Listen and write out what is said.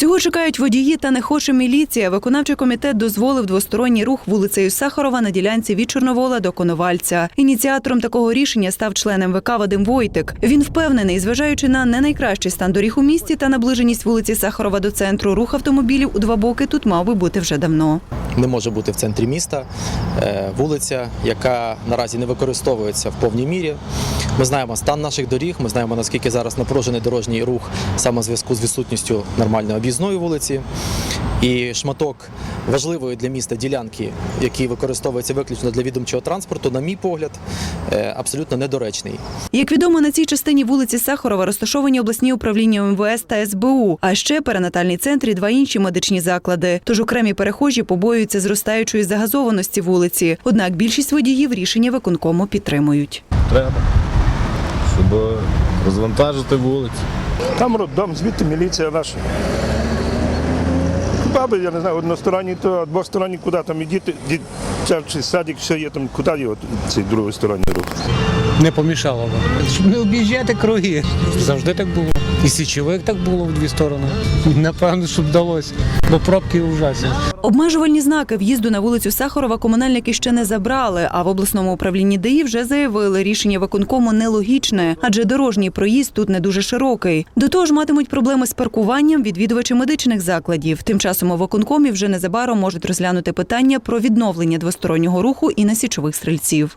Цього чекають водії та не хоче міліція. Виконавчий комітет дозволив двосторонній рух вулицею Сахарова на ділянці від Чорновола до Коновальця. Ініціатором такого рішення став член МВК Вадим Войтик. Він впевнений, зважаючи на не найкращий стан доріг у місті та наближеність вулиці Сахарова до центру, рух автомобілів у два боки тут мав би бути вже давно. не може бути в центрі міста. Е, Вулиця, яка наразі не використовується в повній мірі. Ми знаємо стан наших доріг, ми знаємо наскільки зараз напружений дорожній рух саме в зв'язку з відсутністю нормальної об'їзної вулиці. І шматок важливої для міста ділянки, який використовується виключно для відомчого транспорту, на мій погляд, е, абсолютно недоречний. Як відомо, на цій частині вулиці Сахарова розташовані обласні управління МВС та СБУ, а ще перинатальний центр і два інші медичні заклади. Тож окремі перехожі побоюються зростаючої загазованості вулиці. Однак більшість водіїв рішення виконкому підтримують. Треба, щоб розвантажити вулицю. Там роддом, звідти міліція наша. Баби, я не знаю, односторонні, то а двосторонні куди там і діти, дитячий садик, все є там, куди його цей другосторонній рух. Не помішало б. Щоб не об'їжджати круги. Завжди так було. І січовик так було в дві сторони. Напевно, щоб вдалося, бо пробки ужасні. Обмежувальні знаки в'їзду на вулицю Сахарова комунальники ще не забрали. А в обласному управлінні ДАІ вже заявили, рішення виконкому нелогічне, адже дорожній проїзд тут не дуже широкий. До того ж, матимуть проблеми з паркуванням відвідувачі медичних закладів. Тим часом у виконкомі вже незабаром можуть розглянути питання про відновлення двостороннього руху і на січових стрільців.